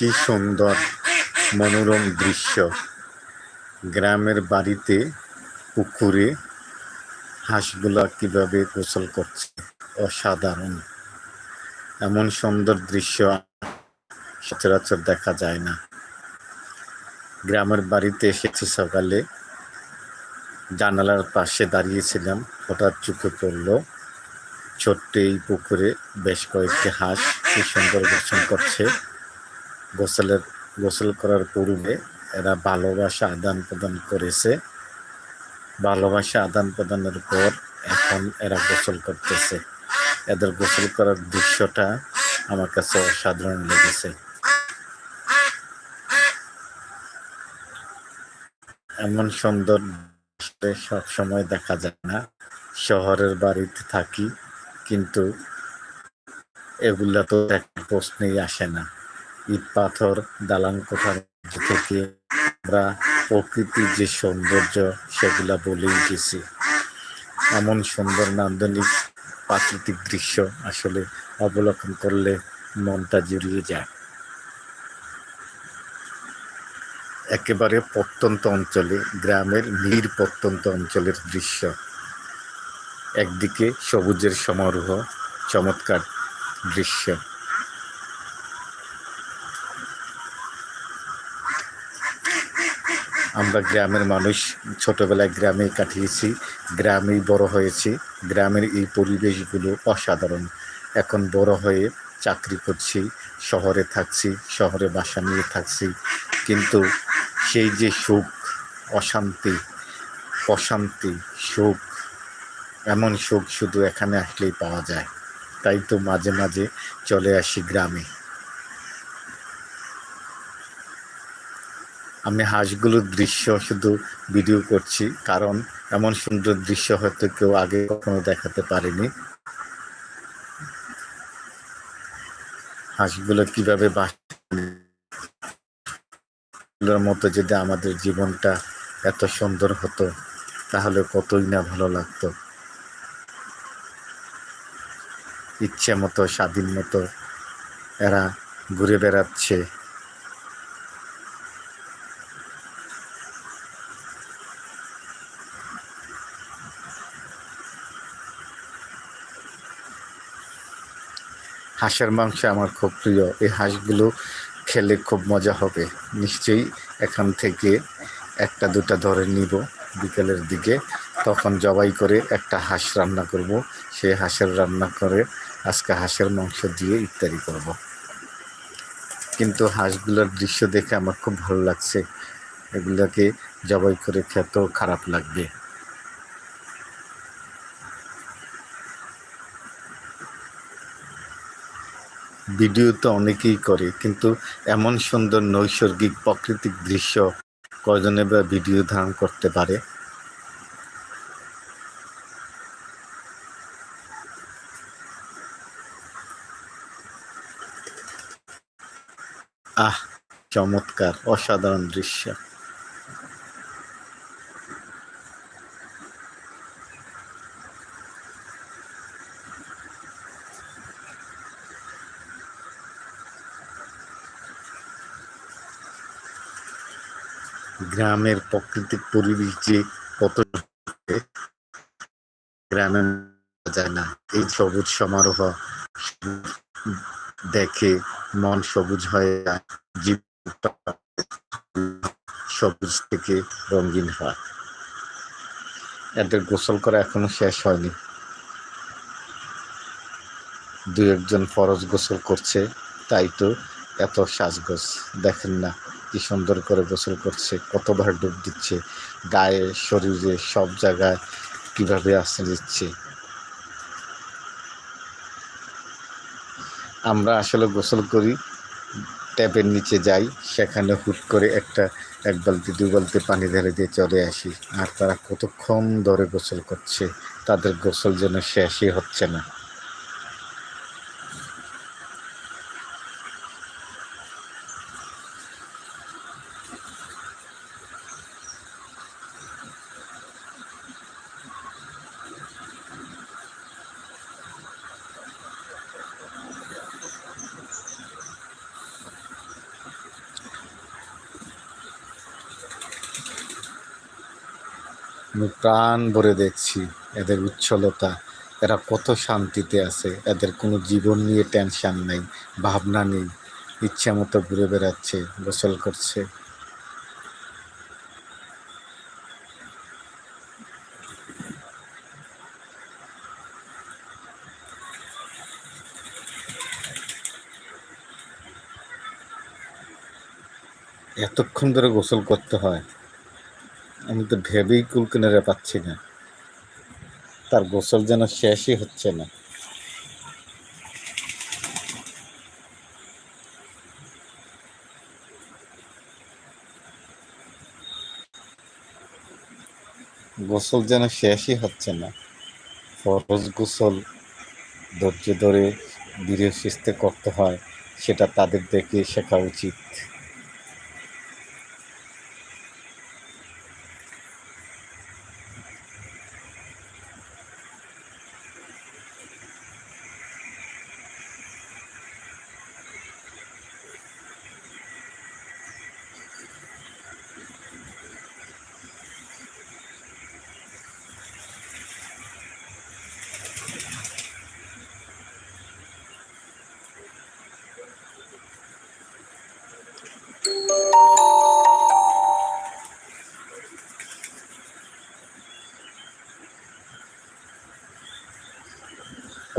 কি সুন্দর মনোরম দৃশ্য। গ্রামের বাড়িতে, পুকুরে হাঁসগুলা কীভাবে গোসল করছে? অসাধারণ। এমন সুন্দর দৃশ্য সচরাচর দেখা যায় না। গ্রামের বাড়িতে এসেছি সকালে। জানালার পাশে দাঁড়িয়েছিলাম। হঠাৎ চোখে পড়ল, ছোট্ট এই পুকুরে বেশ কয়েকটি হাঁস কি সুন্দর গোসল করছে। গোসলের, গোসল করার পূর্বে এরা ভালোবাসা আদান প্রদান করেছে। ভালোবাসা আদান প্রদানের পর এখন এরা গোসল করতেছে। এদের গোসল করার দৃশ্যটা আমার কাছে অসাধারণ লেগেছে। এমন সুন্দর সব সময় দেখা যায় না। শহরের বাড়িতে থাকি, কিন্তু এগুলা তো একটা প্রশ্নেই আসে না। ইট পাথর, দালান কোঠার থেকে আমরা প্রকৃতির যে সৌন্দর্য, সেগুলা বলেই গেছি। এমন সুন্দর নান্দনিক প্রাকৃতিক দৃশ্য আসলে অবলোকন করলে মনটা জুড়িয়ে যায়। একেবারে প্রত্যন্ত অঞ্চলে, গ্রামের নীর প্রত্যন্ত অঞ্চলের দৃশ্য। একদিকে সবুজের সমারোহ, চমৎকার দৃশ্য। আমরা গ্রামের মানুষ ছোটবেলায় গ্রামে কাটিয়েছি, গ্রামেই বড় হয়েছি। গ্রামের এই পরিবেশগুলো অসাধারণ। এখন বড় হয়ে চাকরি করছি, শহরে থাকছি, শহরে বাসা নিয়ে থাকছি। কিন্তু সেই যে সুখ, অশান্তি অশান্তি, সুখ, এমন সুখ শুধু এখানে আসলেই পাওয়া যায়। তাই তো মাঝে মাঝে চলে আসি গ্রামে। আমি হাঁসগুলোর দৃশ্য শুধু ভিডিও করছি, কারণ এমন সুন্দর দৃশ্য হয়তো কেউ আগে কখনো দেখাতে পারেনি। হাঁসগুলো কীভাবে বাসগুলোর মতো যদি আমাদের জীবনটা এত সুন্দর হতো, তাহলে কতই না ভালো লাগতো। ইচ্ছে মতো, স্বাধীন মতো এরা ঘুরে বেড়াচ্ছে। হাঁসের মাংস আমার খুব প্রিয়। এই হাঁসগুলো খেলে খুব মজা হবে। নিশ্চয়ই এখান থেকে একটা, দুটা ধরে নিব বিকেলের দিকে। তখন জবাই করে একটা হাঁস রান্না করব। সেই হাঁসের রান্না করে আজকে হাঁসের মাংস দিয়ে ইত্যাদি করব। কিন্তু হাঁসগুলোর দৃশ্য দেখে আমার খুব ভালো লাগছে। এগুলোকে জবাই করে খেতেও খারাপ লাগবে। ভিডিও তো অনেকেই করে, কিন্তু এমন সুন্দর নৈসর্গিক প্রাকৃতিক দৃশ্য কজনে বা ভিডিও ধারণ করতে পারে? আহ, চমৎকার, অসাধারণ দৃশ্য। গ্রামের প্রাকৃতিক পরিবেশ যে কত গ্রামে যায় না এই সবুজ সমারোহ দেখে মন সবুজ হয়ে সবুজ থেকে রঙিন হয়। এদের গোসল করা এখনও শেষ হয়নি। দু একজন ফরজ গোসল করছে, তাই তো এত সাজগোজ, দেখেন না। কি সুন্দর করে গোসল করছে, কতবার ডুব দিচ্ছে, গায়ে, শরীরে, সব জায়গায় কীভাবে আসতে দিচ্ছে আমরা আসলে গোসল করি, ট্যাপের নিচে যাই, সেখানে হুট করে একটা, এক বালতি দু বালতি পানি ঢেলে দিয়ে চলে আসি। আর তারা কতক্ষণ ধরে গোসল করছে, তাদের গোসল যেন শেষই হচ্ছে না। আমি প্রাণ ভরে দেখছি এদের উচ্ছলতা। এরা কত শান্তিতে আছে, এদের কোনো জীবন নিয়ে টেনশান নেই, ভাবনা নেই, ইচ্ছা মতো ঘুরে বেড়াচ্ছে, গোসল করছে। এতক্ষণ ধরে গোসল করতে হয়। আমি তো ভেবেই কুলকিনারে পাচ্ছি না। তার গোসল যেন শেষই হচ্ছে না। গোসল যেন শেষই হচ্ছে না। ফরজ গোসল ধৈর্য ধরে ধীরে সুস্থে করতে হয়, সেটা তাদের দেখে শেখা উচিত।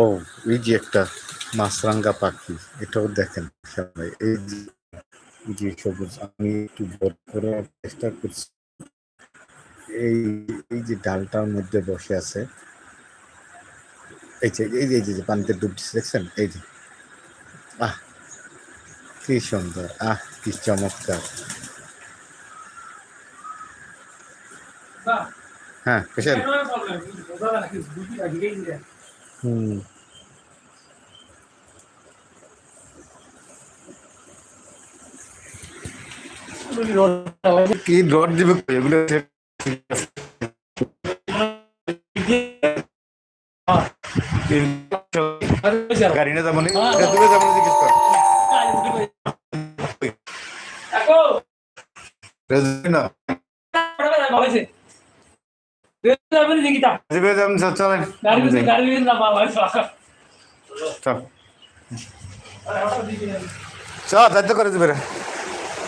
ও, এই যে একটা মাছরাঙ্গা পাখি, এটাও দেখেন সবাই, এই যে সবুজ, আমি একটু বড় করার চেষ্টা করছি। এই এই যে ডালটার মধ্যে বসে আছে, এই যে এই যে এই যে পানিতে ডুব দিচ্ছে দেখছেন? এই যে, আহ, কি সুন্দর, আহ, কি চমৎকার। হ্যাঁ কিসের হুম কি রড দিবে এগুলো গাড়ি না যাব নি? এটা দূরে যাব না জিজ্ঞেস কর। না। চলেন। চল। যাইতে করে দিবে।